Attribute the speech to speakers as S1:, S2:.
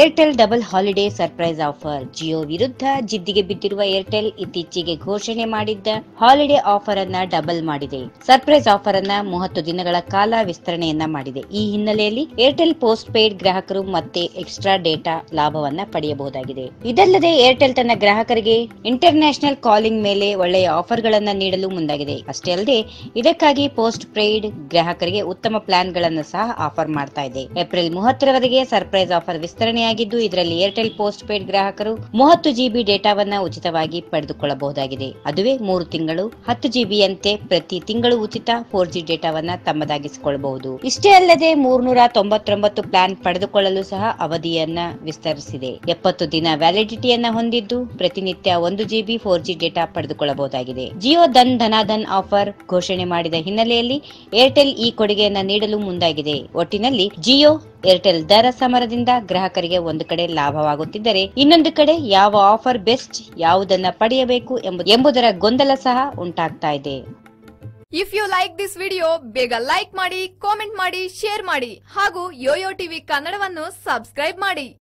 S1: Airtel double holiday surprise offer Jio ವಿರುದ್ಧ ಜಿದ್ದಿಗೆ ಬಿದ್ದಿರುವ ಏರ್ಟೆಲ್ ಇತ್ತೀಚೆಗೆ ಘೋಷಣೆ ಮಾಡಿದ್ದ ಹಾಲಿಡೇ ಆಫರ್ ಅನ್ನ ಡಬಲ್ ಮಾಡಿದೆ. ಸರ್ಪ್ರೈಸ್ ಆಫರ್ ಅನ್ನ ಮೂವತ್ತು ದಿನಗಳ ಕಾಲ ವಿಸ್ತರಣೆಯನ್ನ ಮಾಡಿದೆ. ಈ ಹಿನ್ನೆಲೆಯಲ್ಲಿ ಏರ್ಟೆಲ್ ಪೋಸ್ಟ್ ಪೇಯ್ಡ್ ಗ್ರಾಹಕರು ಮತ್ತೆ ಎಕ್ಸ್ಟ್ರಾ ಡೇಟಾ ಲಾಭವನ್ನ ಪಡೆಯಬಹುದಾಗಿದೆ. ಇದಲ್ಲದೆ ಏರ್ಟೆಲ್ ತನ್ನ ಗ್ರಾಹಕರಿಗೆ ಇಂಟರ್ ಕಾಲಿಂಗ್ ಮೇಲೆ ಒಳ್ಳೆಯ ಆಫರ್ ಗಳನ್ನ ನೀಡಲು ಮುಂದಾಗಿದೆ. ಅಷ್ಟೇ ಅಲ್ಲದೆ, ಇದಕ್ಕಾಗಿ ಪೋಸ್ಟ್ ಪೇಯ್ಡ್ ಗ್ರಾಹಕರಿಗೆ ಉತ್ತಮ ಪ್ಲಾನ್ಗಳನ್ನು ಸಹ ಆಫರ್ ಮಾಡ್ತಾ ಇದೆ. ಏಪ್ರಿಲ್ ಮೂವತ್ತರವರೆಗೆ ಸರ್ಪ್ರೈಸ್ ಆಫರ್ ವಿಸ್ತರಣೆಯಾಗಿದ್ದು ಇದರಲ್ಲಿ ಏರ್ಟೆಲ್ ಪೋಸ್ಟ್ ಪೇಡ್ ಗ್ರಾಹಕರು ಮೂವತ್ತು ಜಿಬಿ ಡೇಟಾವನ್ನ ಉಚಿತವಾಗಿ ಪಡೆದುಕೊಳ್ಳಬಹುದಾಗಿದೆ. ಅದುವೇ ಮೂರು ತಿಂಗಳು, ಹತ್ತು ಜಿಬಿಯಂತೆ ಪ್ರತಿ ತಿಂಗಳು ಉಚಿತ ಫೋರ್ ಜಿ ಡೇಟಾವನ್ನ ತಮ್ಮದಾಗಿಸಿಕೊಳ್ಳಬಹುದು. ಇಷ್ಟೇ ಅಲ್ಲದೆ ಮೂರ್ನೂರ ತೊಂಬತ್ತೊಂಬತ್ತು ಪ್ಲಾನ್ ಪಡೆದುಕೊಳ್ಳಲು ಸಹ ಅವಧಿಯನ್ನ ವಿಸ್ತರಿಸಿದೆ. ಎಪ್ಪತ್ತು ದಿನ ವ್ಯಾಲಿಡಿಟಿಯನ್ನ ಹೊಂದಿದ್ದು, ಪ್ರತಿನಿತ್ಯ ಒಂದು ಜಿಬಿ ಫೋರ್ ಜಿ ಡೇಟಾ ಪಡೆದುಕೊಳ್ಳಬಹುದಾಗಿದೆ. ಜಿಯೋ ಧನ್ ಧನಾಧನ್ ಆಫರ್ ಘೋಷಣೆ ಮಾಡಿದ ಹಿನ್ನೆಲೆಯಲ್ಲಿ ಏರ್ಟೆಲ್ ಈ ಕೊಡುಗೆಯನ್ನ ನೀಡಲು ಮುಂದಾಗಿದೆ. ಒಟ್ಟಿನಲ್ಲಿ ಜಿಯೋ ಏರ್ಟೆಲ್ ದರ ಸಮರದಿಂದ ಗ್ರಾಹಕರಿಗೆ ಒಂದು ಕಡೆ ಲಾಭವಾಗುತ್ತಿದ್ದರೆ ಇನ್ನೊಂದು ಕಡೆ ಯಾವ ಆಫರ್ ಬೆಸ್ಟ್, ಯಾವುದನ್ನ ಪಡೆಯಬೇಕು ಎಂಬು- ಎಂಬುದರ ಗೊಂದಲ ಸಹ ಉಂಟಾಗ್ತಾ ಇದೆ.
S2: If you like this video ಬೇಗ ಲೈಕ್ ಮಾಡಿ ಕಾಮೆಂಟ್ ಮಾಡಿ ಶೇರ್ ಮಾಡಿ ಹಾಗೂ ಯೋಯೋ ಟಿವಿ ಕನ್ನಡವನ್ನು ಸಬ್ಸ್ಕ್ರೈಬ್ ಮಾಡಿ.